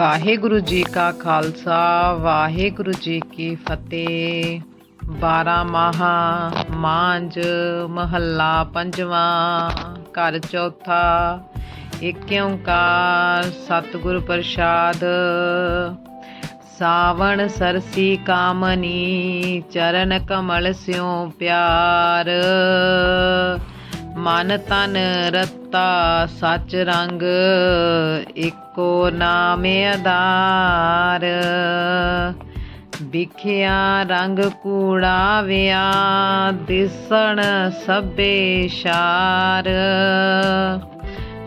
ਵਾਹਿਗੁਰੂ ਜੀ ਕਾ ਖਾਲਸਾ, ਵਾਹਿਗੁਰੂ ਜੀ ਕੀ ਫਤਿਹ। 12 ਮਾਹਾ ਮਾਂਜ ਮਹੱਲਾ ਪੰਜਵਾਂ, ਘਰ ਚੌਥਾ ਏਕ ਓੰਕਾਰ ਸਤਿਗੁਰ ਪ੍ਰਸਾਦ। ਸਾਵਣ ਸਰਸੀ ਕਾਮਨੀ, ਚਰਨ ਕਮਲ ਸਿਉ ਪਿਆਰ। ਮਨ ਤਨ ਰਤਾ ਸੱਚ ਰੰਗ ਏਕੋ ਨਾਮ ਆਧਾਰ। ਵਿਖਿਆ ਰੰਗ ਕੂੜਾ ਵਿਆ, ਦਿਸਣ ਸਭੇ ਸ਼ਾਰ।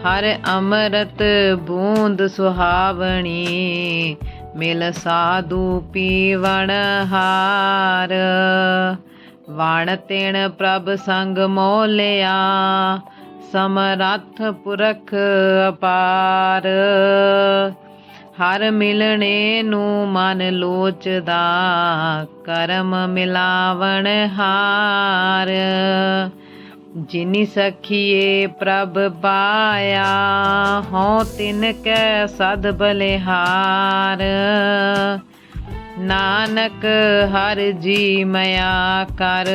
ਹਰ ਅੰਮ੍ਰਿਤ ਬੂੰਦ ਸੁਹਾਵਣੀ, ਮਿਲ ਸਾਧੂ ਪੀਵਣ ਹਾਰ। ਵਾਣ ਤਿਣ ਪ੍ਰਭ ਸੰਗ ਮੋਲਿਆ, ਸਮਰੱਥ ਪੁਰਖ ਅਪਾਰ। ਹਰ ਮਿਲਣੇ ਨੂੰ ਮਨ ਲੋਚਦਾ, ਕਰਮ ਮਿਲਾਵਣ ਹਾਰ। ਜਿਨੀ ਸਖੀਏ ਪ੍ਰਭ ਪਾਇਆ, ਹਉ ਤਿਨ ਕੈ ਸਦ ਬਲਿਹਾਰ। ਨਾਨਕ ਹਰ ਜੀ ਮਇਆ ਕਰ,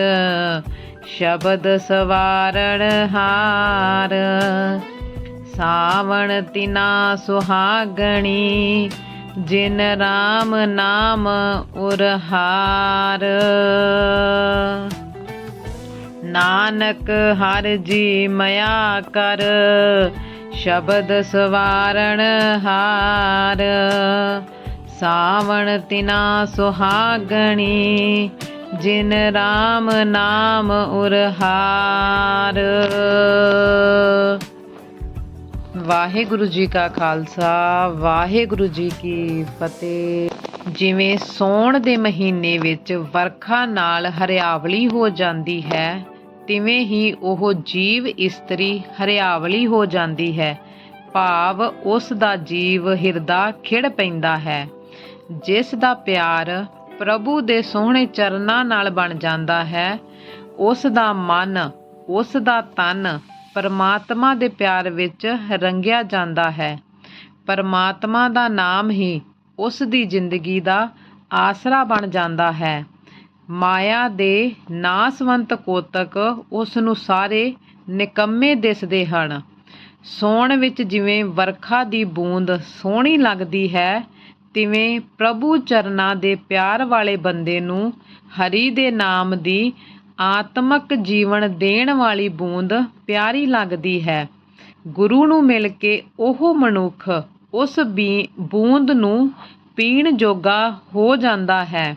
ਸ਼ਬਦ ਸਵਾਰਣ ਹਾਰ। ਸਾਵਣ ਤਿਨਾ ਸੁਹਾਗਣੀ, ਜਿਨ ਰਾਮ ਨਾਮ ਉਰਹਾਰ। ਨਾਨਕ ਹਰ ਜੀ ਮਇਆ ਕਰ, ਸ਼ਬਦ ਸਵਾਰਣ ਹਾਰ। ਸਾਵਣ ਤਿਨਾ ਸੁਹਾਗਣੀ, ਜਿਨ ਰਾਮ ਨਾਮ ਉਰਹਾਰ। ਵਾਹਿਗੁਰੂ ਜੀ ਕਾ ਖਾਲਸਾ, ਵਾਹਿਗੁਰੂ ਜੀ ਕੀ ਫਤਿਹ। ਜਿਵੇਂ ਸੌਣ ਦੇ ਮਹੀਨੇ ਵਿੱਚ ਵਰਖਾ ਨਾਲ ਹਰਿਆਵਲੀ ਹੋ ਜਾਂਦੀ ਹੈ, ਤਿਵੇਂ ਹੀ ਉਹ ਜੀਵ ਇਸਤਰੀ ਹਰਿਆਵਲੀ ਹੋ ਜਾਂਦੀ ਹੈ। ਭਾਵ ਉਸ ਦਾ ਜੀਵ ਹਿਰਦਾ ਖਿੜ ਪੈਂਦਾ ਹੈ। ਜਿਸ ਦਾ ਪਿਆਰ ਪ੍ਰਭੂ ਦੇ ਸੋਹਣੇ ਚਰਨਾਂ ਨਾਲ ਬਣ ਜਾਂਦਾ ਹੈ, ਉਸ ਦਾ ਮਨ, ਉਸ ਦਾ ਤਨ ਪਰਮਾਤਮਾ ਦੇ ਪਿਆਰ ਵਿੱਚ ਰੰਗਿਆ ਜਾਂਦਾ ਹੈ। ਪਰਮਾਤਮਾ ਦਾ ਨਾਮ ਹੀ ਉਸ ਦੀ ਜ਼ਿੰਦਗੀ ਦਾ ਆਸਰਾ ਬਣ ਜਾਂਦਾ ਹੈ। ਮਾਇਆ ਦੇ ਨਾਸਵੰਤ ਕੋਤਕ ਉਸ ਨੂੰ ਸਾਰੇ ਨਿਕੰਮੇ ਦਿਸਦੇ ਹਨ। ਸੌਣ ਵਿੱਚ ਜਿਵੇਂ ਵਰਖਾ ਦੀ ਬੂੰਦ ਸੋਹਣੀ ਲੱਗਦੀ ਹੈ ਤਿਵੇਂ ਪ੍ਰਭੂ ਚਰਨਾਂ ਦੇ ਪਿਆਰ ਵਾਲੇ ਬੰਦੇ ਨੂੰ ਹਰੀ ਦੇ ਨਾਮ ਦੀ ਆਤਮਕ ਜੀਵਨ ਦੇਣ ਵਾਲੀ ਬੂੰਦ ਪਿਆਰੀ ਲੱਗਦੀ ਹੈ। ਗੁਰੂ ਨੂੰ ਮਿਲ ਕੇ ਉਹ ਮਨੁੱਖ ਉਸ ਬੂੰਦ ਨੂੰ ਪੀਣ ਜੋਗਾ ਹੋ ਜਾਂਦਾ ਹੈ।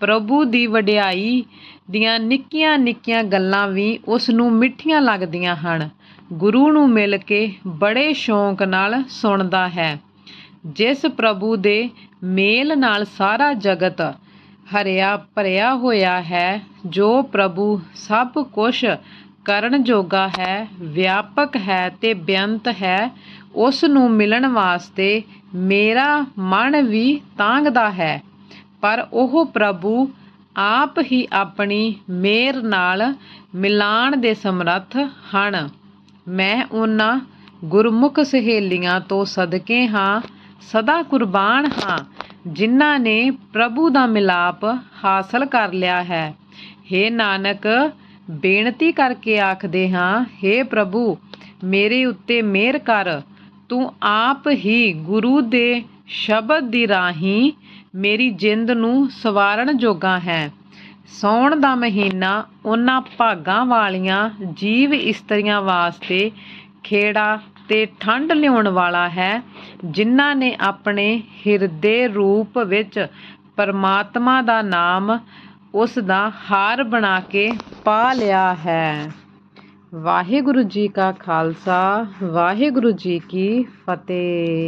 ਪ੍ਰਭੂ ਦੀ ਵਡਿਆਈ ਦੀਆਂ ਨਿੱਕੀਆਂ ਨਿੱਕੀਆਂ ਗੱਲਾਂ ਵੀ ਉਸ ਨੂੰ ਮਿੱਠੀਆਂ ਲੱਗਦੀਆਂ ਹਨ। ਗੁਰੂ ਨੂੰ ਮਿਲ ਕੇ ਬੜੇ ਸ਼ੌਂਕ ਨਾਲ ਸੁਣਦਾ ਹੈ। ਜਿਸ ਪ੍ਰਭੂ ਦੇ ਮੇਲ ਨਾਲ ਸਾਰਾ ਜਗਤ ਹਰਿਆ ਭਰਿਆ ਹੋਇਆ ਹੈ, ਜੋ ਪ੍ਰਭੂ ਸਭ ਕੁਝ ਕਰਨ ਜੋਗਾ ਹੈ, ਵਿਆਪਕ ਹੈ ਤੇ ਬੇਅੰਤ ਹੈ ਉਸ ਨੂੰ ਮਿਲਣ ਵਾਸਤੇ ਮੇਰਾ ਮਨ ਵੀ ਤਾਂਗਦਾ ਹੈ। ਪਰ ਉਹ ਪ੍ਰਭੂ ਆਪ ਹੀ ਆਪਣੀ ਮੇਰ ਨਾਲ ਮਿਲਾਣ ਦੇ ਸਮਰੱਥ ਹਨ। ਮੈਂ ਉਹਨਾਂ ਗੁਰਮੁਖ ਸਹੇਲੀਆਂ ਤੋਂ ਸਦਕੇ ਹਾਂ ਸਦਾ ਕੁਰਬਾਨ ਹਾਂ, ਜਿਨ੍ਹਾਂ ਨੇ ਪ੍ਰਭੂ ਦਾ ਮਿਲਾਪ ਹਾਸਲ ਕਰ ਲਿਆ ਹੈ। हे ਨਾਨਕ, ਬੇਨਤੀ ਕਰਕੇ ਆਖਦੇ ਹਾਂ हे ਪ੍ਰਭੂ, ਮੇਰੇ ਉੱਤੇ ਮਿਹਰ ਕਰ। ਤੂੰ ਆਪ ਹੀ ਗੁਰੂ ਦੇ ਸ਼ਬਦ ਦੀ ਰਾਹੀਂ ਮੇਰੀ ਜਿੰਦ ਨੂੰ ਸਵਾਰਨ ਜੋਗਾ ਹੈ। ਸੌਣ ਦਾ ਮਹੀਨਾ ਉਹਨਾਂ ਭਾਗਾਂ ਵਾਲੀਆਂ ਜੀਵ ਇਸਤਰੀਆਂ ਵਾਸਤੇ ਖੇੜਾ ਤੇ ਠੰਡ ਲਿਆਉਣ ਵਾਲਾ ਹੈ, ਜਿਨ੍ਹਾਂ ਨੇ ਆਪਣੇ ਹਿਰਦੇ ਰੂਪ ਵਿੱਚ ਪਰਮਾਤਮਾ ਦਾ ਨਾਮ ਉਸ ਦਾ ਹਾਰ ਬਣਾ ਕੇ ਪਾ ਲਿਆ ਹੈ। ਵਾਹਿਗੁਰੂ ਜੀ ਕਾ ਖਾਲਸਾ, ਵਾਹਿਗੁਰੂ ਜੀ ਕੀ ਫਤਿਹ।